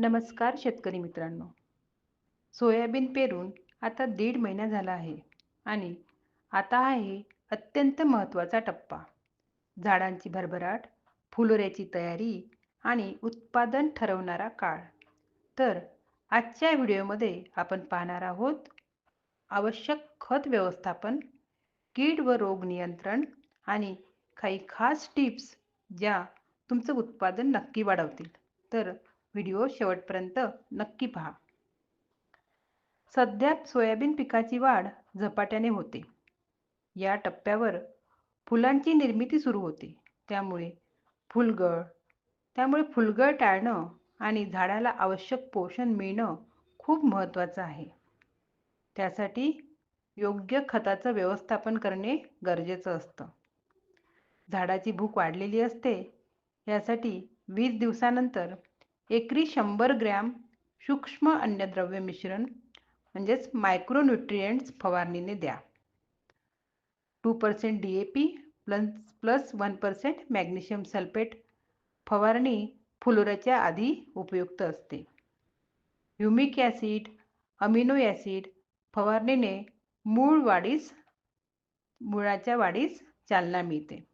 नमस्कार शेतकरी मित्रांनो. सोयाबीन पेरून आता दीड महिना झाला आहे आणि आता आहे अत्यंत महत्त्वाचा टप्पा. झाडांची भरभराट फुलोऱ्याची तयारी आणि उत्पादन ठरवणारा काळ. तर आजच्या व्हिडिओमध्ये आपण पाहणार आहोत आवश्यक खत व्यवस्थापन कीड व रोग नियंत्रण आणि काही खास टिप्स ज्या तुमचं उत्पादन नक्की वाढवतील. तर व्हिडिओ शेवटपर्यंत नक्की पहा. सध्या सोयाबीन पिकाची वाढ झपाट्याने होते. या टप्प्यावर फुलांची निर्मिती सुरू होते. त्यामुळे फुलगळ त्यामुळे फुलगळ टाळणं आणि झाडाला आवश्यक पोषण मिळणं खूप महत्त्वाचं आहे. त्यासाठी योग्य खताचं व्यवस्थापन करणे गरजेचं असतं. झाडाची भूक वाढलेली असते यासाठी वीस दिवसानंतर एकरी शंभर ग्रॅम सूक्ष्म अन्नद्रव्य मिश्रण म्हणजेच मायक्रोन्युट्रियंट्स फवारणीने द्या. Two percent D A P plus plus one percent magnesium sulphate फवारणी फुलोऱ्याच्या आधी उपयुक्त असते. ह्युमिक ॲसिड अमिनो ॲसिड फवारणीने मूळ वाढीस मुळाच्या वाढीस चालना मिळते.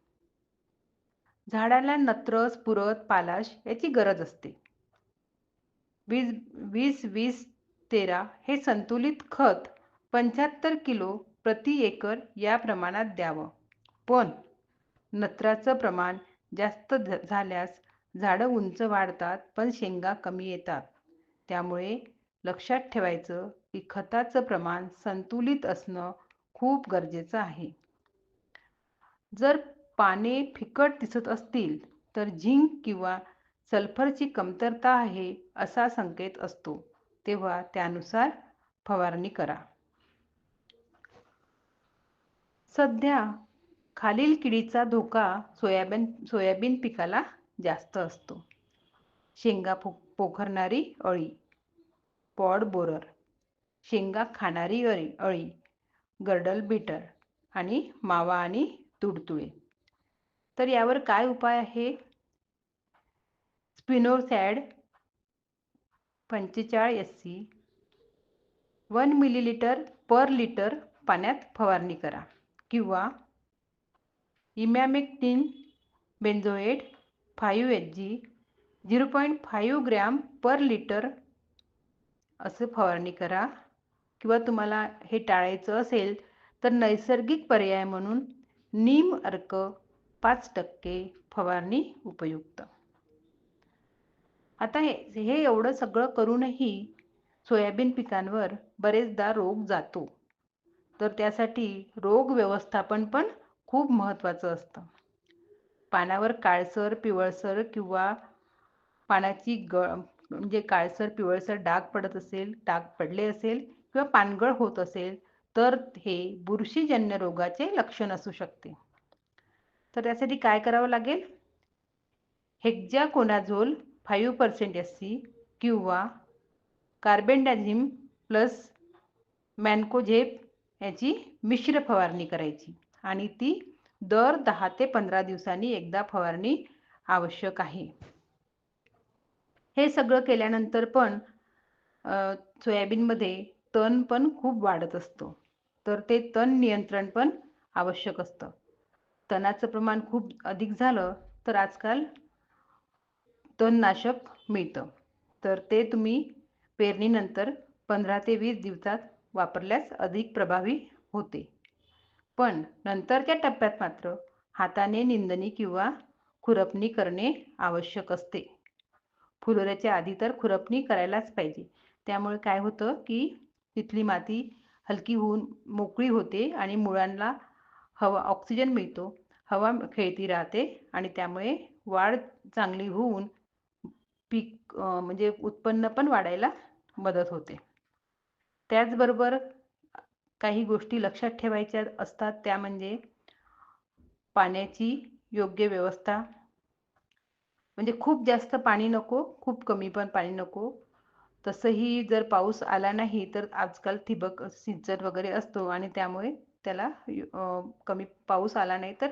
झाडाला नत्रस पुरत पालाश याची गरज असते. वीस वीस वीस तेरा हे संतुलित खत पंच्याहत्तर किलो प्रति एकर या प्रमाणात द्यावं. पण नत्राचं प्रमाण जास्त झाल्यास झाडं उंच वाढतात पण शेंगा कमी येतात. त्यामुळे लक्षात ठेवायचं की खताचं प्रमाण संतुलित असणं खूप गरजेचं आहे. जर पाने फिकट दिसत असतील तर झिंक किंवा सल्फरची कमतरता आहे असा संकेत असतो. तेव्हा त्यानुसार फवारणी करा. सध्या खालील किडीचा धोका सोयाबीन सोयाबीन पिकाला जास्त असतो. शेंगा पो पोखरणारी अळी पॉड बोरर शेंगा खाणारी अळी अळी गर्डल बीटर आणि मावा आणि तुडतुळे. तर यावर काय उपाय आहे? स्पिनोसॅड पंचेचाळीस S C one millilitre per litre पाण्यात फवारणी करा किंवा emamectin benzoate five H G zero point five gram per litre असं फवारणी करा किंवा तुम्हाला हे टाळायचं असेल तर नैसर्गिक पर्याय म्हणून नीम अर्क पाच टक्के फवारणी उपयुक्त. आता हे हे एवढं सगळं करूनही सोयाबीन पिकांवर बरेचदा रोग जातो. तर त्यासाठी रोग व्यवस्थापन पण खूप महत्त्वाचं असतं. पानावर काळसर पिवळसर किंवा पानाची गळ म्हणजे काळसर पिवळसर डाग पडत असेल डाग पडले असेल किंवा पानगळ होत असेल तर हे बुरशीजन्य रोगाचे लक्षण असू शकते. तर त्यासाठी काय करावं लागेल? Hexaconazole five percent S C किंवा कार्बेंडाझिम प्लस मॅनकोझेप याची मिश्र फवारणी करायची. आणि ती दर दहा ते पंधरा दिवसांनी एकदा फवारणी आवश्यक आहे. हे सगळं केल्यानंतर पण सोयाबीनमध्ये तण पण खूप वाढत असतो. तर ते तण नियंत्रण पण आवश्यक असतं. तणाचं प्रमाण खूप अधिक झालं तर आजकाल तणनाशक मिळतं. तर ते तुम्ही पेरणीनंतर पंधरा ते वीस दिवसात वापरल्यास अधिक प्रभावी होते. पण नंतरच्या टप्प्यात मात्र हाताने निंदणी किंवा खुरपणी करणे आवश्यक असते. फुलोऱ्याच्या आधी तर खुरपणी करायलाच पाहिजे. त्यामुळे काय होतं की तिथली माती हलकी होऊन मोकळी होते आणि मुळांना हवा ऑक्सिजन मिळतो. हवा खेळती राहते आणि त्यामुळे वाढ चांगली होऊन पीक म्हणजे उत्पन्न पण वाढायला मदत होते. त्याचबरोबर काही गोष्टी लक्षात ठेवायच्या असतात त्या म्हणजे पाण्याची योग्य व्यवस्था. म्हणजे खूप जास्त पाणी नको खूप कमी पण पाणी नको. तसंही जर पाऊस आला नाही तर आजकाल ठिबक सिंचन वगैरे असतो आणि त्यामुळे त्याला कमी पाऊस आला नाही तर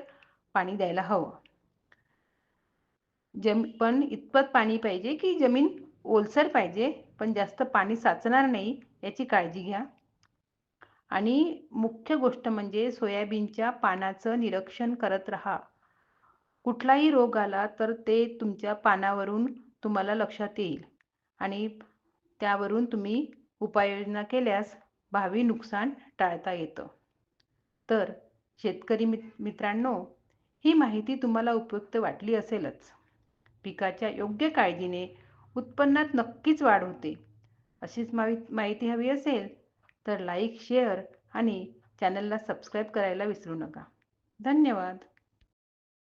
पाणी द्यायला हवं. जम पण इतपत पाणी पाहिजे की जमीन ओलसर पाहिजे पण जास्त पाणी साचणार नाही याची काळजी घ्या. आणि मुख्य गोष्ट म्हणजे सोयाबीनच्या पानाचं निरीक्षण करत राहा. कुठलाही रोग आला तर ते तुमच्या पानावरून तुम्हाला लक्षात येईल आणि त्यावरून तुम्ही उपाययोजना केल्यास भावी नुकसान टाळता येतं. तर शेतकरी मित्रांनो ही माहिती तुम्हाला उपयुक्त वाटली असेलच. पिकाच्या योग्य काळजीने उत्पन्नात नक्कीच वाढ होते. अशीच माहिती हवी असेल तर लाईक शेअर आणि चॅनलला सबस्क्राईब करायला विसरू नका. धन्यवाद.